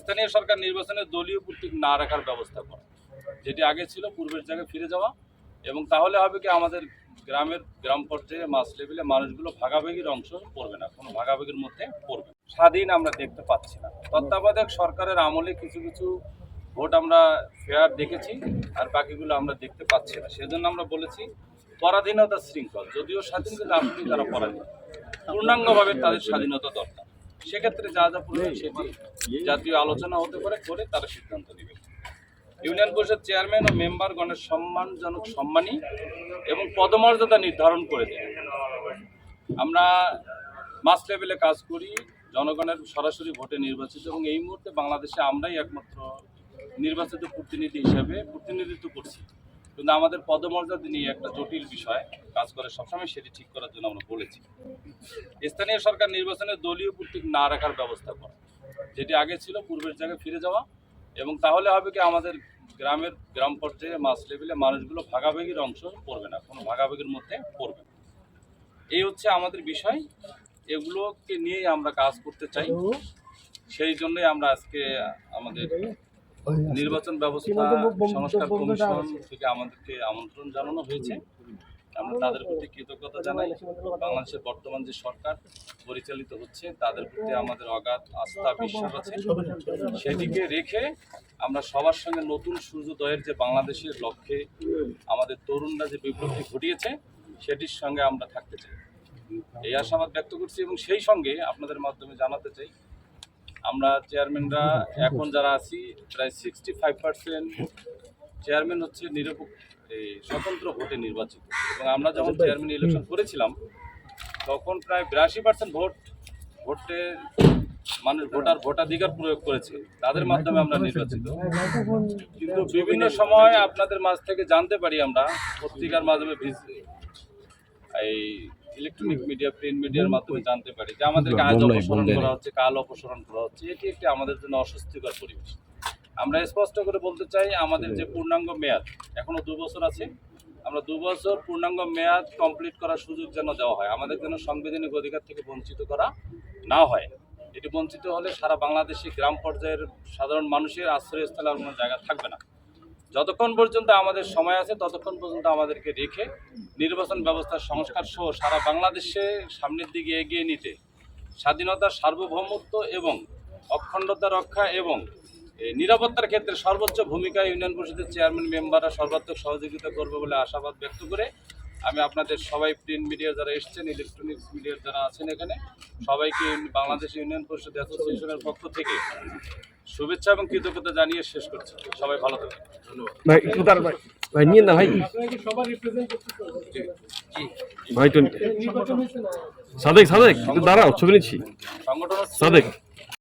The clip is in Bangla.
স্থানীয় সরকার নির্বাচনে দলীয় প্রতীক না রাখার ব্যবস্থা করা, যেটি আগে ছিল পূর্বের জায়গায় ফিরে যাওয়া এবং তাহলে হবে কি আমাদের গ্রামের গ্রাম পর্যায়ে মাস লেভেলে মানুষগুলো ভাগাভাগির অংশ পড়বে না, কোনো ভাগাভাগির মধ্যে পড়বে। স্বাধীন আমরা দেখতে পাচ্ছি না। তত্ত্বাবধায়ক সরকারের আমলে কিছু কিছু ভোট আমরা ফেয়ার দেখেছি আর বাকিগুলো আমরা দেখতে পাচ্ছি না। সেজন্য আমরা বলেছি পরাধীনতা শৃঙ্খল, যদিও স্বাধীন কিন্তু আসলে তারা পরাধীন। পূর্ণাঙ্গভাবে তাদের স্বাধীনতা দরকার। সেক্ষেত্রে যা যা প্রয়োজন সেটি জাতীয় আলোচনা হতে পারে করে তারা সিদ্ধান্ত নেবে। ইউনিয়ন পরিষদ চেয়ারম্যান ও মেম্বারগণের সম্মানজনক সম্মানী এবং পদমর্যাদা নির্ধারণ করে দেয় আমরা মাস লেভেলে কাজ করি জনগণের সরাসরি ভোটে নির্বাচিত এবং এই মুহূর্তে বাংলাদেশে আমরাই একমাত্র নির্বাচিত প্রতিনিধি হিসাবে প্রতিনিধিত্ব করছি। কিন্তু আমাদের পদমর্যাদা নিয়ে একটা জটিল বিষয় কাজ করে সবসময় সেটি ঠিক করার জন্য আমরা বলেছি। স্থানীয় সরকার নির্বাচনে দলীয় প্রতীক না রাখার ব্যবস্থা করা। যেটি আগে ছিল পূর্বের জায়গায় ফিরে যাওয়া এবং তাহলে হবে কি আমাদের গ্রামের গ্রাম পর্যায়ে মাস লেভেলে মানুষগুলো ভাগাভাগির অংশ পড়বে না কোনো ভাগাভাগির মধ্যে পড়বে না। এই হচ্ছে আমাদের বিষয়। এগুলোকে নিয়েই আমরা কাজ করতে চাই। সেই জন্যই আমরা আজকে আমাদের নির্বাচন ব্যবস্থা সংস্কার কমিশন থেকে আমাদেরকে আমন্ত্রণ জানানো হয়েছে। আমরা তাদের প্রতি কৃতজ্ঞতা জানাই। বাংলাদেশের বর্তমান যে সরকার পরিচালিত হচ্ছে তাদের প্রতি আমাদের অগাধ আস্থা বিশ্বাস আছে। সেটিকে রেখে আমরা সবার সঙ্গে নতুন সূর্যোদয়ের যে বাংলাদেশের লক্ষ্যে আমাদের তরুণরা যে বিপ্লবটি ঘটিয়েছে সেটির সঙ্গে আমরা থাকতে চাই। এই আশাবাদ ব্যক্ত করছি এবং সেই সঙ্গে আপনাদের মাধ্যমে জানাতে চাই আমরা চেয়ারম্যানরা এখন যারা আছি প্রায় সিক্সটি ফাইভ পার্সেন্ট চেয়ারম্যান হচ্ছে নিরপেক্ষ এই স্বতন্ত্র ভোটে নির্বাচিত। এবং আমরা যখন চেয়ারম্যান ইলেকশন করেছিলাম তখন প্রায় বিরাশি পার্সেন্ট ভোট ভোটে মানুষ ভোটার ভোটাধিকার প্রয়োগ করেছে। তাদের মাধ্যমে আমরা নির্বাচিত। কিন্তু বিভিন্ন সময় আপনাদের মাঝ থেকে জানতে পারি আমরা পত্রিকার মাধ্যমে ভিজ- এই ইলেকট্রনিক মিডিয়া প্রিন্ট মিডিয়ার মাধ্যমে জানতে পারি যে আমাদেরকে আজ অপসারণ করা হচ্ছে কাল অপসারণ করা হচ্ছে। এটি একটি আমাদের জন্য অস্বস্তিকর পরিবেশ। আমরা স্পষ্ট করে বলতে চাই আমাদের যে পূর্ণাঙ্গ মেয়াদ এখনও দু বছর আছে। আমরা দু বছর পূর্ণাঙ্গ মেয়াদ কমপ্লিট করার সুযোগ যেন দেওয়া হয় আমাদের যেন সাংবিধানিক অধিকার থেকে বঞ্চিত করা না হয়। এটি বঞ্চিত হলে সারা বাংলাদেশে গ্রাম পর্যায়ের সাধারণ মানুষের আশ্রয়স্থলে আর কোনো জায়গা থাকবে না। যতক্ষণ পর্যন্ত আমাদের সময় আছে, ততক্ষণ পর্যন্ত আমাদেরকে রেখে নির্বাচন ব্যবস্থার সংস্কার সহ সারা বাংলাদেশে সামনের দিকে এগিয়ে নিতে স্বাধীনতার সার্বভৌমত্ব এবং অখণ্ডতা রক্ষা এবং নিরাপত্তার ক্ষেত্রে সর্বোচ্চ ভূমিকা ইউনিয়ন পরিষদের চেয়ারম্যান, মেম্বাররা সর্বাত্মক সহযোগিতা করবে বলে আশাবাদ ব্যক্ত করে আমি আপনাদের সবাই প্রিন্ট মিডিয়া যারা এসছেন ইলেকট্রনিক্স মিডিয়ার যারা আছেন এখানে সবাইকে বাংলাদেশ ইউনিয়ন পরিষদ অ্যাসোসিয়েশনের পক্ষ থেকে শুভেচ্ছা এবং কৃতজ্ঞতা জানিয়ে শেষ করছি। সবাই ভালো থাকবেন। ভাই একটু ভাই। ভাই নিয়ে না ভাই। ভাই সাদেক সাদেক দাঁড়াও ছবি নিচ্ছি। সংগঠন সাদেক।